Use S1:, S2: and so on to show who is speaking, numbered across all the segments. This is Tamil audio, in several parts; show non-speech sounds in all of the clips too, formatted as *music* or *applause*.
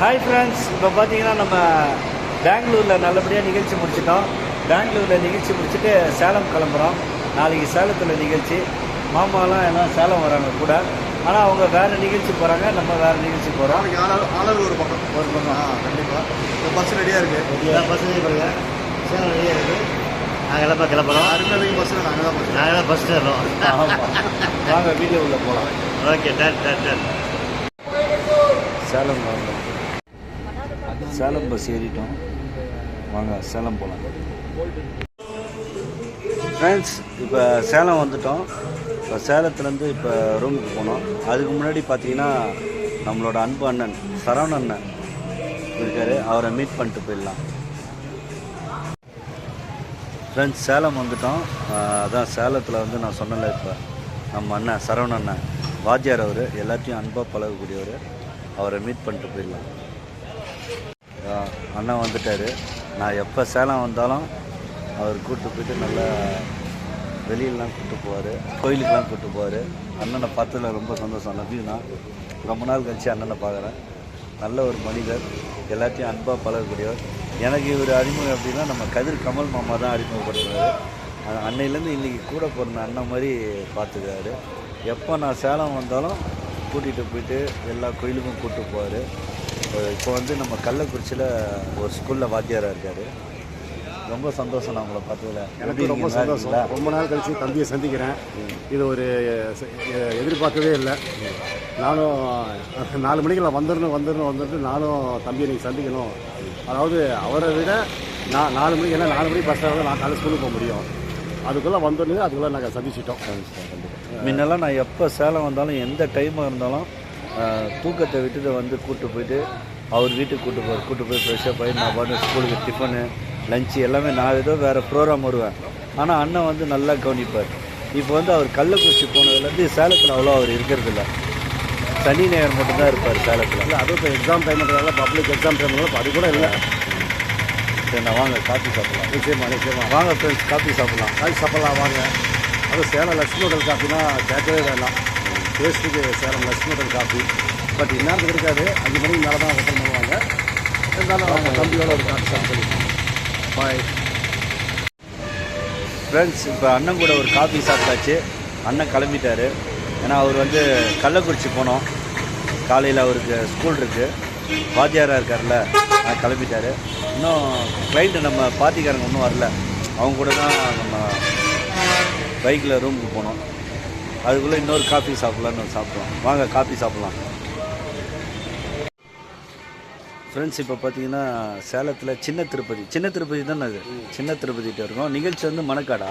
S1: ஹாய் ஃப்ரெண்ட்ஸ் இப்போ பார்த்தீங்கன்னா நம்ம பெங்களூரில் நல்லபடியாக நிகழ்ச்சி முடிச்சிட்டோம். பெங்களூரில் நிகழ்ச்சி முடிச்சுட்டு சேலம் கிளம்புறோம். நாளைக்கு சேலத்தில் நிகழ்ச்சி. மாமாலாம் எல்லாம் சேலம் வராங்க கூட. ஆனால் அவங்க வேறு நிகழ்ச்சி போகிறாங்க நம்ம வேறு நிகழ்ச்சி போகிறோம்
S2: ஆளர் ஒரு பக்கம்.
S1: ஒரு பக்கம்.
S2: கண்டிப்பாக பஸ் ரெடியாக இருக்குது
S3: பஸ் சேலம் ரெடியாக இருக்குது நாங்கள் எல்லாம் கிளம்புறோம்.
S2: அருமையாக பஸ்ஸில் நாங்கள் தான்
S3: நாங்கள் தான் பஸ் ஏறோம்.
S1: வாங்க வீடியோ உள்ள போகலாம்
S3: okay done done done.
S1: Salem வாங்க. சேலம் பஸ் ஏறிட்டோம். வாங்க சேலம் போகலாம் ஃப்ரெண்ட்ஸ் இப்போ சேலம் வந்துட்டோம். இப்போ சேலத்துலேருந்து இப்போ ரூமுக்கு போனோம். அதுக்கு முன்னாடி பார்த்தீங்கன்னா நம்மளோட அன்பு அண்ணன் சரவண அண்ணன் இருக்கார். அவரை மீட் பண்ணிட்டு போயிடலாம். ஃப்ரெண்ட்ஸ் சேலம் வந்துட்டோம். அதான் சேலத்தில் வந்து நான் சொன்னல இப்போ. நம்ம அண்ணன் சரவண அண்ணன் வாத்தியார் அவர். எல்லாத்தையும் அன்பாக பழகக்கூடியவர். அவரை மீட் பண்ணிட்டு போயிடலாம். அண்ணன் வந்துட்டார். நான் எப்போ சேலம் வந்தாலும் அவர் கூப்பிட்டு போயிட்டு நல்லா வெளியிலலாம் கூப்பிட்டு போவார் கோயிலுக்கெலாம் கூப்பிட்டு போவார். அண்ணனை பார்த்ததுல ரொம்ப சந்தோஷம். நம்பினா ரொம்ப நாள் கழித்து அண்ணனை பார்க்குறேன். நல்ல ஒரு மனிதர். எல்லாத்தையும் அன்பாக பழகக்கூடியவர். எனக்கு இவர் அறிமுகம் அப்படின்னா நம்ம கதிர் கமல் மாமா தான் அறிமுகப்படுத்துறாரு. அன்னையிலேருந்து இன்றைக்கி கூட பிறந்த அண்ணன் மாதிரி பார்த்துக்கிறாரு. எப்போ நான் சேலம் வந்தாலும் கூட்டிகிட்டு போயிட்டு எல்லா கோயிலுக்கும் கூப்பிட்டு போவார். இப்போ வந்து நம்ம கள்ளக்குறிச்சியில் ஒரு ஸ்கூலில் வாத்தியாராக இருக்கார். ரொம்ப சந்தோஷம் நான் உங்களை பார்த்ததுல.
S4: எனக்கு ரொம்ப சந்தோஷம். ரொம்ப நாள் கழிச்சு தம்பியை சந்திக்கிறேன். இது ஒரு எதிர்பார்க்கவே இல்லை. நானும் நாலு மணிக்கு நான் வந்துடணும் வந்துடணும். வந்துட்டு நானும் தம்பியை நீங்கள் சந்திக்கணும். அதாவது அவரை விட நான் நாலு மணிக்கு ஏன்னா நாலு மணிக்கு பஸ் ஸ்டாண்டில் நான் காலை ஸ்கூலுக்கு போக முடியும். அதுக்குள்ளே வந்தோடனே அதுக்குள்ளே நாங்கள் சந்திச்சிட்டோம்.
S1: முன்னெல்லாம் நான் எப்போ சேலம் வந்தாலும் எந்த டைமாக இருந்தாலும் தூக்கத்தை விட்டுட்டு வந்து கூப்பிட்டு போயிட்டு அவர் வீட்டுக்கு கூட்டு போய் கூட்டு போய் ஃப்ரெஷ்ஷப் ஆகி நான் பாட்டு ஸ்கூலுக்கு டிஃபனு லஞ்சு எல்லாமே நான் ஏதோ வேறு ப்ரோக்ராம் வருவேன். ஆனால் அண்ணன் வந்து நல்லா கவனிப்பார். இப்போ வந்து அவர் கள்ளக்குறிச்சி போனதுலேருந்து சேலத்தில் அவ்வளோ அவர் இருக்கிறதில்ல சனி ஞாயிறு மட்டும்தான் இருப்பார் சேலத்தில்.
S4: இல்லை அதுவும் இப்போ எக்ஸாம் டைம்ன்றதால பப்ளிக் எக்ஸாம் டைம்னால அது கூட இல்லை.
S1: சரி நான் வாங்க காஃபி சாப்பிடலாம்.
S4: நிச்சயமா நிச்சயமா.
S1: வாங்க ஃப்ரெண்ட்ஸ் காஃபி சாப்பிடலாம்.
S4: காய் சாப்பிடலாம் வாங்க. அதுவும் சேலம் லட்சுமி ஹோட்டல் காஃபினா கேட்கவே வேண்டாம். டேஸ்ட்டுக்கு Salem Lakshmi hotel coffee. But இந்நேரத்துக்கு இருக்காது. அஞ்சு மணிக்கு மேலே தான் ஓப்பன் பண்ணுவாங்க. இருந்தாலும் அவங்க தம்பியோட ஒரு காஃபி சாப்பிட்டு பாய்
S1: ஃப்ரெண்ட்ஸ் இப்போ அண்ணன் கூட ஒரு காஃபி சாப்பிட்டாச்சு. அண்ணன் கிளம்பிட்டாரு. ஏன்னா அவர் வந்து கள்ளக்குறிச்சி போனோம். காலையில் அவருக்கு ஸ்கூல் இருக்குது வாத்தியாராக இருக்கார்ல நான் கிளம்பிட்டாரு. இன்னும் கிளைண்ட்டு நம்ம பாத்திக்காரங்க இன்னும் வரல. அவங்க கூட தான் நம்ம பைக்கில் ரூமுக்கு போனோம். அதுக்குள்ளே இன்னொரு காஃபி சாப்பிட்லான்னு சாப்பிட்டோம். வாங்க காஃபி சாப்பிட்லாம். ஃப்ரெண்ட்ஸ் இப்போ பார்த்தீங்கன்னா சேலத்தில் சின்ன திருப்பதி சின்ன திருப்பதி தானே அது? சின்ன திருப்பதிகிட்ட இருக்கோம். நிகழ்ச்சி வந்து மணக்காடா?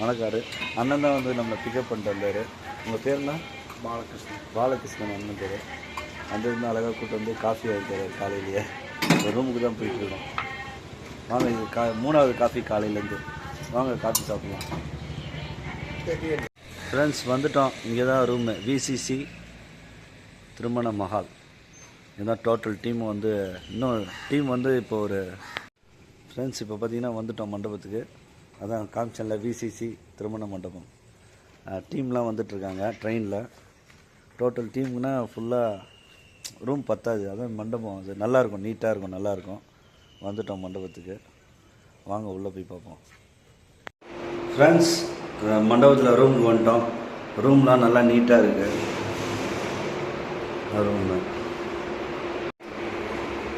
S1: மணக்காடு. அண்ணன் தான் வந்து நம்மளை பிக்கப் பண்ணிட்டு வந்தார். உங்கள் பேர்னா பாலகிருஷ்ணன். பாலகிருஷ்ணன் அண்ணன் பேர். அந்த இருந்து அழகாக கூட்டு வந்து காஃபி வாங்கிட்டாரு காலையிலேயே. ரூமுக்கு தான் போயிட்டு இருக்கோம். வாங்க இது கா மூணாவது காஃபி காலையிலேருந்து. வாங்க காஃபி சாப்பிட்லாம். ஃப்ரெண்ட்ஸ் வந்துட்டோம். இங்கே தான் ரூமு விசிசி திருமண மஹால் இதுதான் டோட்டல் டீம் வந்து இன்னும் டீம் வந்து இப்போ ஒரு ஃப்ரெண்ட்ஸ் இப்போ பார்த்தீங்கன்னா வந்துட்டோம் மண்டபத்துக்கு. அதான் காமிச்சனில் விசிசி திருமண மண்டபம். டீம்லாம் வந்துட்டுருக்காங்க ட்ரெயினில் டோட்டல் டீம்னா ஃபுல்லாக ரூம் பத்தாது. அதான் மண்டபம். அது நல்லாயிருக்கும் நீட்டாக இருக்கும் நல்லாயிருக்கும். வந்துட்டோம் மண்டபத்துக்கு. வாங்க உள்ளே போய் பார்ப்போம். ஃப்ரெண்ட்ஸ் மண்டபத்தில் ரூமுக்கு வந்துட்டோம். ரூம்லாம் நல்லா நீட்டாக இருக்குது ரூம்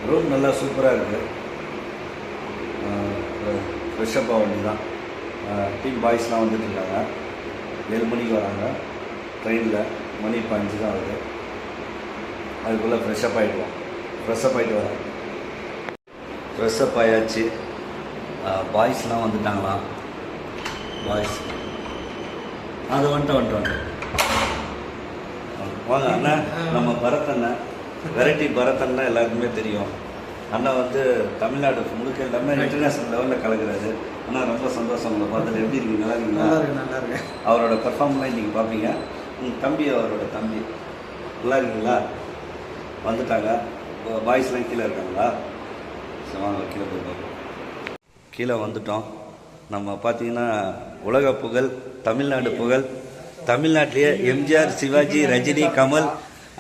S1: ரூம் நல்லா சூப்பராக இருக்குது ஃப்ரெஷ்ஷப் ஆக தான் டீம் பாய்ஸ்லாம் வந்துட்டு இருக்காங்க. ஏழு மணிக்கு வராங்க. ட்ரெயினில் மணி இப்போ அஞ்சு தான் ஆகுது. அதுக்குள்ளே ஃப்ரெஷ்ஷப் ஆகிடுவோம் ஃப்ரெஷ்ஷப் ஆகிட்டு வரோம். ஃப்ரெஷ்ஷப் ஆயாச்சு. பாய்ஸ்லாம் வந்துட்டாங்களாம். பாய்ஸ் அது வந்துட்டு வந்துட்டு வந்துட்டு. வாங்க அண்ணன் நம்ம பரத் அண்ணன் வெரைட்டி பரத் அண்ணன் எல்லாருக்குமே தெரியும். அண்ணன் வந்து தமிழ்நாடு முழுக்க எல்லாமே இன்டர்நேஷனல் லெவலில் கலக்குறாரு. அண்ணா ரொம்ப சந்தோஷம் உங்களை பார்த்துட்டு. எப்படி இருக்கீங்க? நல்லா இருக்கீங்களா?
S2: நல்லா இருக்கு
S1: அவரோட பெர்ஃபார்ம்லாம் இன்றைக்கி பார்ப்பீங்க உங்கள் தம்பி அவரோட தம்பி. நல்லா இருக்கீங்களா? வந்துட்டாங்க. பாய்ஸ்லாம் கீழே இருக்காங்களா? சரி வாங்க கீழே போய் பார்ப்போம். கீழே வந்துட்டோம். நம்ம பார்த்தீங்கன்னா உலக புகழ் தமிழ்நாடு புகழ். தமிழ்நாட்டிலேயே எம்ஜிஆர் சிவாஜி ரஜினி கமல்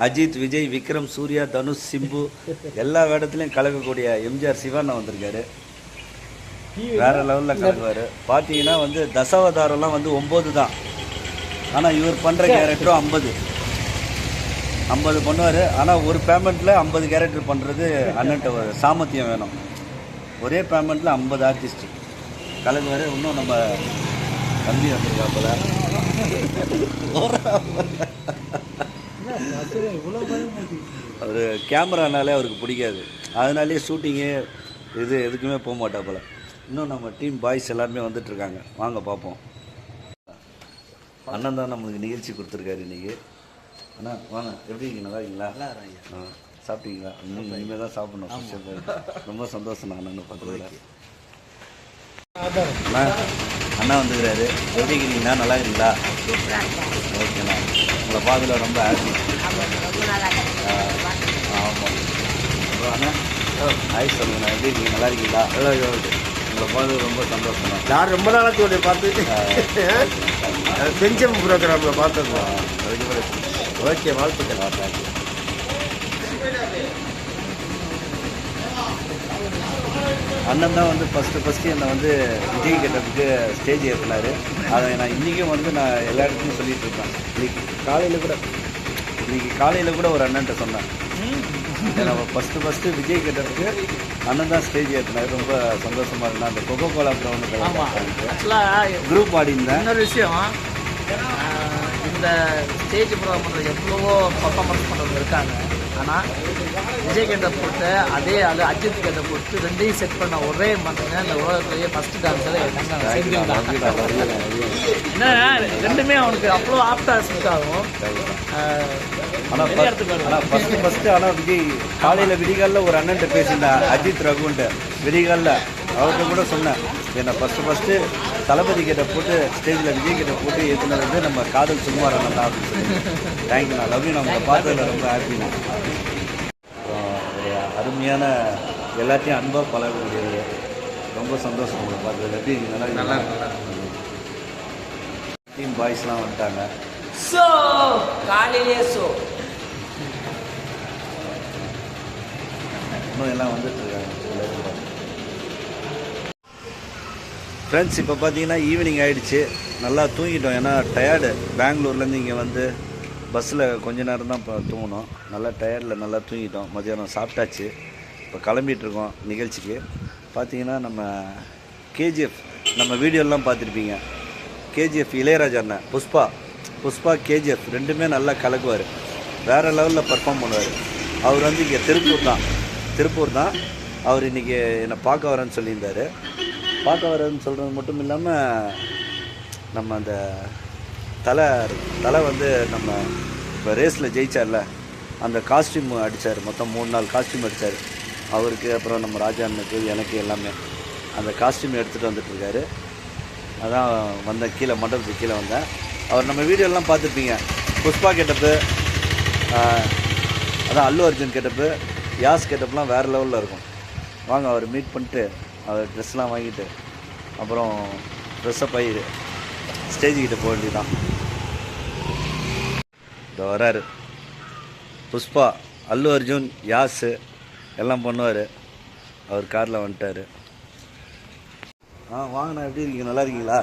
S1: அஜித் விஜய் விக்ரம் சூர்யா தனுஷ் சிம்பு எல்லா வேடத்துலையும் கலக்கக்கூடிய எம்ஜிஆர் சிவண்ணா வந்திருக்காரு. வேற லெவலில் கலக்குவார். பார்த்தீங்கன்னா வந்து தசாவதாரம்லாம் வந்து ஒம்பது தான். ஆனால் இவர் பண்ணுற கேரக்டரும் ஐம்பது. ஐம்பது பண்ணுவார். ஆனால் ஒரு பேமெண்ட்டில் ஐம்பது கேரக்டர் பண்ணுறது அண்ணன்ட்ட ஒரு சாமர்த்தியம் வேணும். ஒரே பேமெண்ட்டில் ஐம்பது ஆர்டிஸ்ட் கலக்குவார் இன்னும் நம்ம தம்பி வந்திருக்காப்புல அவர் கேமரானாலே அவருக்கு பிடிக்காது. அதனாலே ஷூட்டிங்கு இது எதுக்குமே போக மாட்டாப்புல இன்னும் நம்ம டீம் பாய்ஸ் எல்லாருமே வந்துட்டு இருக்காங்க. வாங்க பார்ப்போம் அண்ணன் தான் நம்மளுக்கு நிகழ்ச்சி கொடுத்துருக்காரு இன்னைக்கு. அண்ணா வாங்க. எப்படி இருக்கீங்க? நல்லா இருக்கீங்களா. ஆ சாப்பிட்டீங்களா? இன்னும் இனிமேல் தான் சாப்பிடணும். ரொம்ப சந்தோஷம் நான் அண்ணனை பார்த்ததுல அண்ணா அண்ணா வந்துக்கிறாரு. எப்படி இருக்கீங்கண்ணா நல்லா இருக்கீங்களா ஓகேண்ணா உங்களை பார்த்துல ரொம்ப ஹாப்பி ஆமாம் அப்புறம் அண்ணா ஹாய் சொல்லுங்கண்ணா எப்படி இருக்கீங்க? நல்லா இருக்கீங்களா நல்லா இருக்கு உங்களை பார்த்து ரொம்ப சந்தோஷம்ண்ணா
S2: நான் ரொம்ப நாளாச்சு உடைய பார்த்து? பெஞ்சம் ப்ரோக்ராம்ல பார்த்துருந்தோம் ஓகே வாழ்த்துக்கள்.
S1: அண்ணன் தான் வந்து ஃபஸ்ட்டு ஃபஸ்ட்டு என்னை வந்து விஜய் கெட்டப்புக்கு ஸ்டேஜ் ஏற்றினார் அதை நான் இன்றைக்கும் வந்து நான் எல்லா இடத்துலையும் சொல்லிட்டு இருக்கேன். இன்னைக்கு காலையில் கூட இன்னைக்கு காலையில் கூட ஒரு அண்ணன்ட்ட சொன்னேன். ஏன்னா ஃபஸ்ட்டு ஃபஸ்ட்டு விஜய் கெட்டப்புக்கு அண்ணன் தான் ஸ்டேஜ் ஏற்றினார் ரொம்ப சந்தோஷமாக இருந்தேன். அந்த கொக்கோ கோலா
S5: ஆக்சுவலாக
S1: குரூப் ஆடியிருந்தேன்.
S5: இன்னொரு விஷயம். இந்த ஸ்டேஜ் ப்ரோக்ராம் பண்ணுற எவ்வளவோ பர்ஃபார்மன்ஸ் பண்ணுறவங்க இருக்காங்க. ஆனால் விஜய் கேட்ட போட்டு அதே ஆள் அஜித் கேட்ட போட்டு ரெண்டையும் செட் பண்ண ஒரே மனுஷன் இந்த உலகத்துலேயே ஃபஸ்ட் டான்ஸர் என்ன ரெண்டுமே அவனுக்கு அவ்வளோ ஆப்டாக செட் ஆகும்.
S1: ஆனால் ஃபஸ்ட்டு ஃபஸ்ட்டு ஆனால் விஜய் காலையில் விடிகாலில் ஒரு அண்ணன்ட்ட பேசியிருந்தேன் அஜித் ரகுன்ட்டு. விடிகாலில் அவர்கிட்ட கூட சொன்னேன். என்னை ஃபஸ்ட்டு ஃபஸ்ட்டு தளபதி கிட்ட போட்டு ஸ்டேஜில் விஜய் கிட்ட போட்டு ஏற்றுனது வந்து நம்ம காதல் அண்ணன் தான் அப்படின்னு சொல்லி. தேங்க்யூண்ணா லவ் யூ நம்ம பார்த்ததில் ரொம்ப ஹாப்பிண்ணா ஒரு அருமையான எல்லாத்தையும் அன்பாக பழகக்கூடியது ரொம்ப சந்தோஷம் உங்களை பார்த்தது எப்படி இருக்கீங்க? நல்லா இருக்கீங்களா டீம் பாய்ஸ்லாம் வந்துட்டாங்க.
S5: ஸோ காலையிலே ஸோ
S1: இன்னும் எல்லாம் வந்துட்டு இருக்காங்க ஃப்ரெண்ட்ஸ் இப்போ பார்த்தீங்கன்னா ஈவினிங் ஆகிடுச்சு நல்லா தூங்கிட்டோம். ஏன்னா டயர்டு பெங்களூர்லேருந்து இங்கே வந்து பஸ்ஸில் கொஞ்ச நேரம் தான் இப்போ தூங்கினோம். நல்லா டயர்டில் நல்லா தூங்கிட்டோம். மதியானம் சாப்பிட்டாச்சு. இப்போ கிளம்பிகிட்ருக்கோம் நிகழ்ச்சிக்கு. பார்த்தீங்கன்னா நம்ம கேஜிஎஃப் நம்ம வீடியோலாம் பார்த்துருப்பீங்க. கேஜிஎஃப் இளையராஜா அண்ணன் புஷ்பா. புஷ்பா கேஜிஎஃப் ரெண்டுமே நல்லா கலக்குவார். வேறு லெவலில் பர்ஃபார்ம் பண்ணுவார். அவர் வந்து இங்கே திருப்பூர் தான். திருப்பூர் தான். அவர் இன்றைக்கி என்னை பார்க்க வரேன்னு சொல்லியிருந்தார். பார்க்க வரேன்னு சொல்கிறது மட்டும் இல்லாமல் நம்ம அந்த தலை தலை வந்து நம்ம இப்போ ரேஸில் ஜெயிச்சார்ல அந்த காஸ்டியூம் அடித்தார் மொத்தம் மூணு நாள் காஸ்டியூம் அடித்தார் அவருக்கு அப்புறம் நம்ம ராஜா அண்ணனுக்கு எனக்கு எல்லாமே. அந்த காஸ்டியூம் எடுத்துகிட்டு வந்துட்டுருக்காரு அதான் வந்தேன் கீழே மண்டபத்துக்கு கீழே வந்தேன். அவர் நம்ம வீடியோலாம் பார்த்துருப்பீங்க. புஷ்பா கெட்டப்பு அதான் அல்லு அர்ஜுன் கெட்டப்பு யாஸ் கெட்டப்லாம் வேறு லெவலில் இருக்கும். வாங்க அவர் மீட் பண்ணிட்டு அவர் ட்ரெஸ்லாம் வாங்கிட்டு அப்புறம் ட்ரெஸ்ஸப் ஆகி ஸ்டேஜுக்கிட்ட போக வேண்டியதான் இந்த வராரு. புஷ்பா அல்லு அர்ஜுன் யாஸு எல்லாம் பண்ணுவார். அவர் காரில் வந்துட்டார். ஆ வாங்கண்ணா எப்படி இருக்கீங்க? நல்லா இருக்கீங்களா?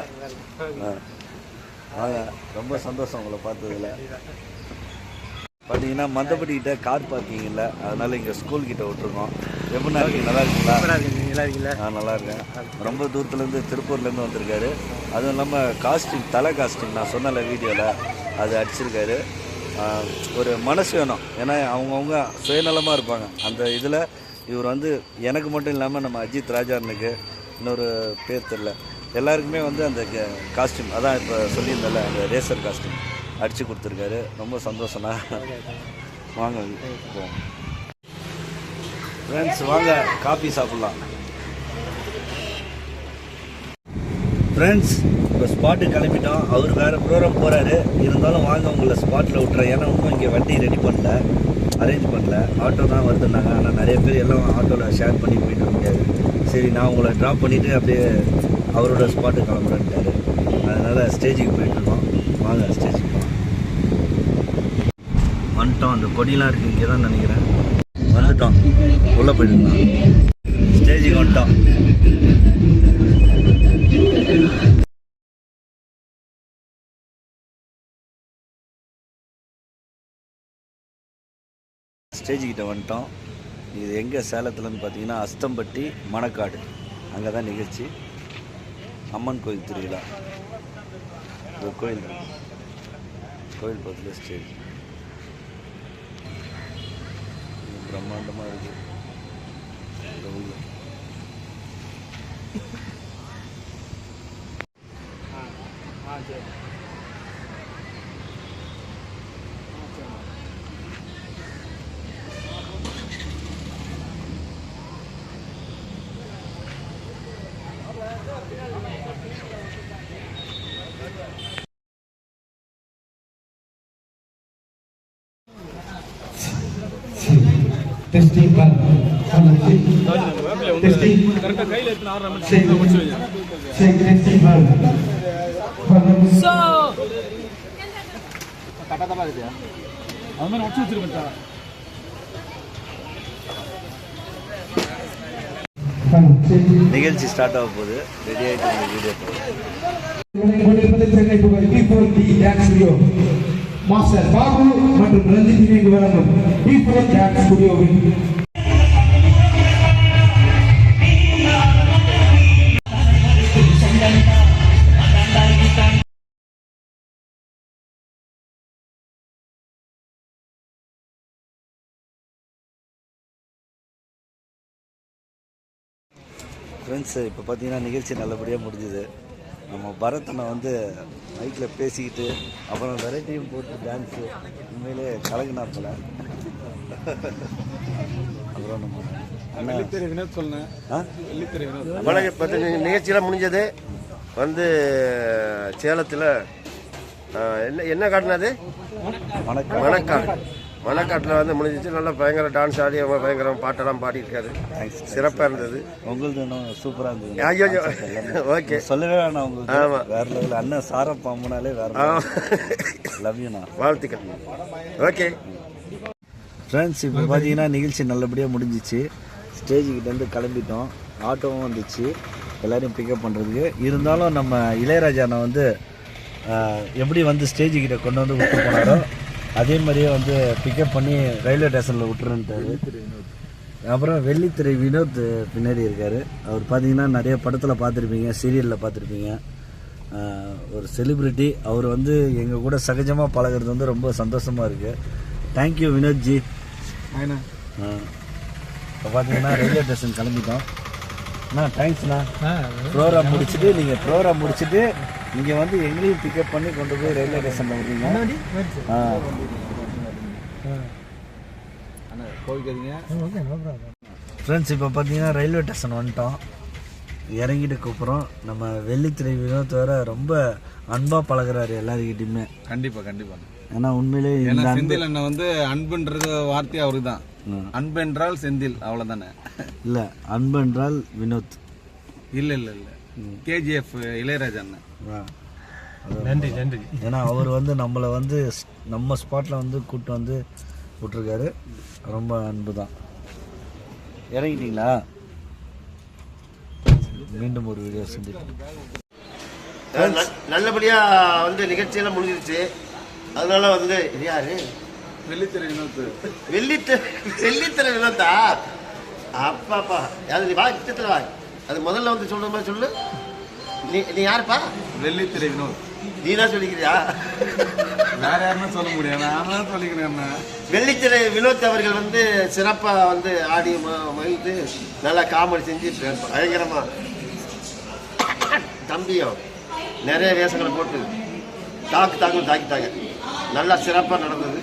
S1: ஆ. வாங்க ரொம்ப சந்தோஷம் உங்களை பார்த்ததுல. பார்த்தீங்கன்னா மந்தப்பட்டிக்கிட்ட கார் பார்க்கிங் இல்லை. இங்கே ஸ்கூல்கிட்ட விட்ருக்கோம் விட்டுருக்கோம். எப்படின்னா இருக்கீங்க நல்லா இருக்கீங்களா?
S2: நல்லா இருக்கீங்களா?
S1: ஆ நல்லா இருக்கேன். ரொம்ப தூரத்துலேருந்து திருப்பூர்லேருந்து வந்திருக்காரு. அதுவும் இல்லாமல் காஸ்டியூம் தலை காஸ்டியூம் நான் சொன்னல வீடியோவில் அது அடிச்சிருக்காரு. ஒரு மனசு வேணும். ஏன்னா அவங்கவுங்க சுயநலமாக இருப்பாங்க. அந்த இதில் இவர் வந்து எனக்கு மட்டும் இல்லாமல் நம்ம அஜித் ராஜானுக்கு இன்னொரு பேர் தெரில எல்லாருக்குமே வந்து அந்த காஸ்டியூம் அதான் இப்போ சொல்லியிருந்தல அந்த ரேசர் காஸ்டியூம் அடித்து கொடுத்துருக்காரு. ரொம்ப சந்தோஷம்ண்ணா. வாங்க போவோம். ஃப்ரெண்ட்ஸ் வாங்க காஃபி சாப்பிட்லாம். ஃப்ரெண்ட்ஸ் இப்போ ஸ்பாட்டு கிளம்பிட்டோம். அவர் வேறு ப்ரோக்ராம் போகிறாரு இருந்தாலும் வாங்க உங்களை ஸ்பாட்டில் விட்டுறேன். ஏன்னா இன்னும் இங்கே வண்டி ரெடி பண்ணல. அரேஞ்ச் பண்ணல. ஆட்டோ தான் வருதுன்னாங்க. ஆனால் நிறைய பேர் எல்லாம் ஆட்டோவில் ஷேர் பண்ணி போயிட்டு முடியாது சரி நான் உங்களை ட்ராப் பண்ணிவிட்டு அப்படியே அவரோட ஸ்பாட்டு கிளம்புறேன்ட்டாரு. அதனால் ஸ்டேஜுக்கு போயிட்டுருக்கோம் வாங்க ஸ்டேஜுக்கு போகலாம் வந்துட்டோம். அந்த கொடியெலாம் இருக்குது இங்கே தான் நினைக்கிறேன். வந்துட்டோம். உள்ளே போயிட்டுருந்தோம் ஸ்டேஜுக்கு வந்துட்டோம். ஸ்டேஜுக்கிட்ட வந்துட்டோம். இது எங்கே சேலத்துலன்னு பார்த்தீங்கன்னா அஸ்தம்பட்டி மணக்காடு. அங்கே தான் நிகழ்ச்சி. அம்மன் கோயில் திருவிழா. ஒரு கோயில் இருக்கு. கோயில் பக்கத்தில் ஸ்டேஜ். பிரம்மாண்டமாக இருக்குது இந்த
S6: one. Testing. Check. Check testing one. One. Check.
S1: நிகழ்ச்சி ஸ்டார்ட் ஆக போகுது ரெடி ஆகிட்டு வீடியோ
S6: கொண்டிருப்பது சென்னை புகழ் D four D dance studio master Babu மற்றும் ரஞ்சித் இணைந்து வழங்கும் ஈஸ்வரன் டான்ஸ் ஸ்டுடியோவின்
S1: ஃப்ரெண்ட்ஸ் இப்போ பார்த்தீங்கன்னா நிகழ்ச்சி நல்லபடியாக முடிஞ்சுது. நம்ம பரதனை வந்து மைக்கில் பேசிக்கிட்டு அப்புறம் வெரைட்டியும் போட்டு டான்ஸு உண்மையிலே கலங்கினாப்பில். அப்புறம் நம்ம
S2: வணக்கம் இப்போ நிகழ்ச்சியெல்லாம் முடிஞ்சது. வந்து சேலத்தில் என்ன என்ன காட்டினது?
S1: வணக்கம்.
S2: மணக்காடு மணக்காட்டில் வந்து முடிஞ்சிச்சு. நல்லா பயங்கர டான்ஸ் ஆடி அவங்க பயங்கர பாட்டெல்லாம் பாடியிருக்காரு.
S1: தேங்க்ஸ்
S2: சிறப்பாக இருந்தது.
S1: இன்னும் சூப்பராக இருந்தது.
S2: ஐயோ. ஓகே *laughs*
S1: சொல்லவே வேணாம் உங்களுக்கு
S2: ஆமா.
S1: வேற லெவல் அண்ணன் சார பாம்புனாலே வேற லவ் யூண்ணா
S2: வாழ்த்துக்கள். ஓகே
S1: ஃப்ரெண்ட்ஸ் இப்போ பார்த்தீங்கன்னா நிகழ்ச்சி நல்லபடியாக முடிஞ்சிச்சு. ஸ்டேஜுக்கிட்டேருந்து கிளம்பிட்டோம். ஆட்டோவும் வந்துச்சு. எல்லாரையும் பிக்கப் பண்ணுறதுக்கு இருந்தாலும் நம்ம இளையராஜானை வந்து ஆஹ், எப்படி வந்து ஸ்டேஜுக்கிட்ட கொண்டு வந்து விட்டு போனாரோ அதே மாதிரியே வந்து பிக்கப் பண்ணி ரயில்வே ஸ்டேஷனில் விட்டுருன்ட்டாரு அப்புறம் வெள்ளித்திரை வினோத் பின்னாடி இருக்கார். அவர் பார்த்தீங்கன்னா நிறைய படத்தில் பார்த்துருப்பீங்க சீரியலில் பார்த்துருப்பீங்க. ஒரு செலிப்ரிட்டி அவர் வந்து எங்கள் கூட சகஜமாக பழகுறது வந்து ரொம்ப சந்தோஷமாக இருக்குது தேங்க்யூ வினோத்ஜி இப்போ பார்த்தீங்கன்னா ரயில்வே ஸ்டேஷன் கிளம்பிட்டோம். அண்ணா தேங்க்ஸ்ண்ணா ப்ரோக்ராம் முடிச்சுட்டு நீங்கள் ப்ரோக்ராம் முடிச்சுட்டு இங்கே வந்து எங்களையும் பிக்கப் பண்ணி கொண்டு போய் ரயில்வே ஸ்டேஷனில் விடுறீங்க? ஆ. ஃப்ரெண்ட்ஸ் இப்போ பார்த்தீங்கன்னா ரயில்வே ஸ்டேஷன் வந்துட்டோம். இறங்கிட்டு கூப்பிட்றோம். நம்ம வெள்ளித்திரை வினோத் வேற ரொம்ப அன்பாக பழகுறாரு எல்லாருக்கிட்டையுமே
S7: கண்டிப்பா கண்டிப்பா.
S1: ஏன்னா உண்மையிலே
S7: ஏன்னா செந்தில் அண்ணன் வந்து அன்புன்றது வார்த்தை அவருக்கு தான்
S1: ம்.
S7: அன்பு என்றால் செந்தில் அவ்வளவுதானே?
S1: இல்லை அன்பு என்றால் வினோத்.
S7: இல்ல இல்ல இல்ல. கேஜிஎஃப் இளையராஜா அண்ணன்
S1: ஆ. நன்றி நன்றி. ஏன்னா அவர் வந்து நம்மளை வந்து நம்ம ஸ்பாட்டில் வந்து கூட்டு வந்து விட்டுருக்காரு. ரொம்ப அன்பு தான் இறங்கிட்டீங்களா? மீண்டும் ஒரு வீடியோ செஞ்சுட்டு
S2: ந- நல்லபடியா வந்து நிகழ்ச்சியெல்லாம் முடிஞ்சிருச்சு. அதனால வந்து யாரு?
S7: வெள்ளித்திரை
S2: வெள்ளித்திரை வெள்ளித்திரை வினோத்தா? அப்பாப்பா அது நீ வா கிட்டத்தில் வா. அது முதல்ல வந்து சொல்ற மாதிரி சொல்லு. நீ நீ யாருப்பா?
S7: வெள்ளித்திரை வினோத்
S2: நீ தான் சொல்லிக்கிறியா?
S7: வேற யாருமே சொல்ல முடியாது. நான் தான் சொல்லிக்கிறேன்
S2: வெள்ளித்திரை வினோத் அவர்கள் வந்து சிறப்பாக வந்து ஆடி மகிழ்ந்து நல்லா காமெடி செஞ்சு பயங்கரமா. தம்பியும் நிறைய வேஷங்களை போட்டு தாக்கு தாக்கு தாக்கிட்டாங்க நல்லா சிறப்பாக நடந்தது.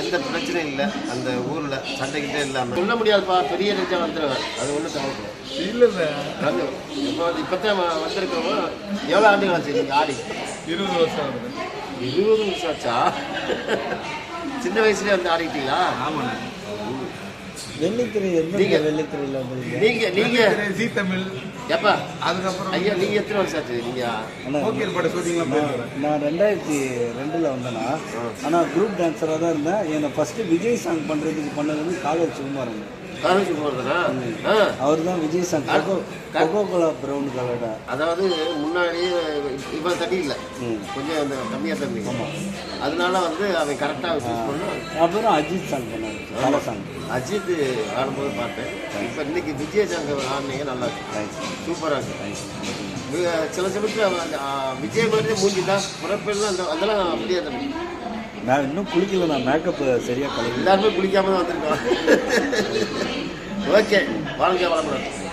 S2: எந்த பிரச்சனையும் இல்லை. அந்த ஊரில் சண்டைக்கிட்டே இல்லாமல் சொல்ல முடியாதுப்பா பெரிய நிச்சயம் வந்துடுவேன் அது ஒன்றும் தேவைப்படும்
S7: இல்ல.
S2: வந்து இப்போ வந்து இப்போ தான் வந்திருக்கவங்க எவ்வளோ ஆண்டுகள் ஆச்சு நீங்கள் ஆடி?
S7: இருபது வருஷம் ஆகுது.
S2: இருபது வருஷம் ஆச்சா? சின்ன வயசுலேயே வந்து ஆடிக்கிட்டீங்களா
S7: ஆமாண்ணே.
S1: வெள்ளித்திரை எந்த வெள்ளித்திரையில் வந்து
S2: நீங்க நீங்க
S7: ஜி தமிழ்
S2: எப்பா
S7: அதுக்கப்புறம்
S2: ஐயா நீங்க எத்தனை வருஷம் ஆச்சு?
S7: பட ஷூட்டிங்லாம்
S1: நான் ரெண்டாயிரத்தி ரெண்டில் வந்தேன்னா ஆனால் குரூப் டான்ஸராக தான் இருந்தேன். என்னை ஃபஸ்ட்டு விஜய் சாங் பண்ணுறதுக்கு பண்ணது வந்து காலேஜ்
S2: போறதுனா ஆ.
S1: அவர் தான் Vijay song Coca Cola brown கலர்டா
S2: அதாவது முன்னாடி இவன் தண்ணி இல்லை. கொஞ்சம் அந்த கம்மியாக தண்ணி அதனால வந்து அவன் கரெக்டாக சூஸ் பண்ணான்
S1: அப்புறம் அஜித் சாங் பண்ணார். கலை சாங்.
S2: அஜித் ஆடும்போது பார்த்தேன். இப்போ இன்னைக்கு விஜய் சங்கர் ஆடினீங்க நல்லா இருக்கு. சூப்பராக இருக்கு. சில சமயத்தில் விஜய் மாதிரி மூஞ்சி தான் புறப்பெல்லாம் அந்த அதெல்லாம் அப்படியே தம்பி
S8: நான் இன்னும் குளிக்கல நான் மேக்கப் சரியாக கலந்து
S2: எல்லாருமே குளிக்காம தான் வந்திருக்கோம். *laughs* ஓகே வாழ்க்கை வளமுடன்.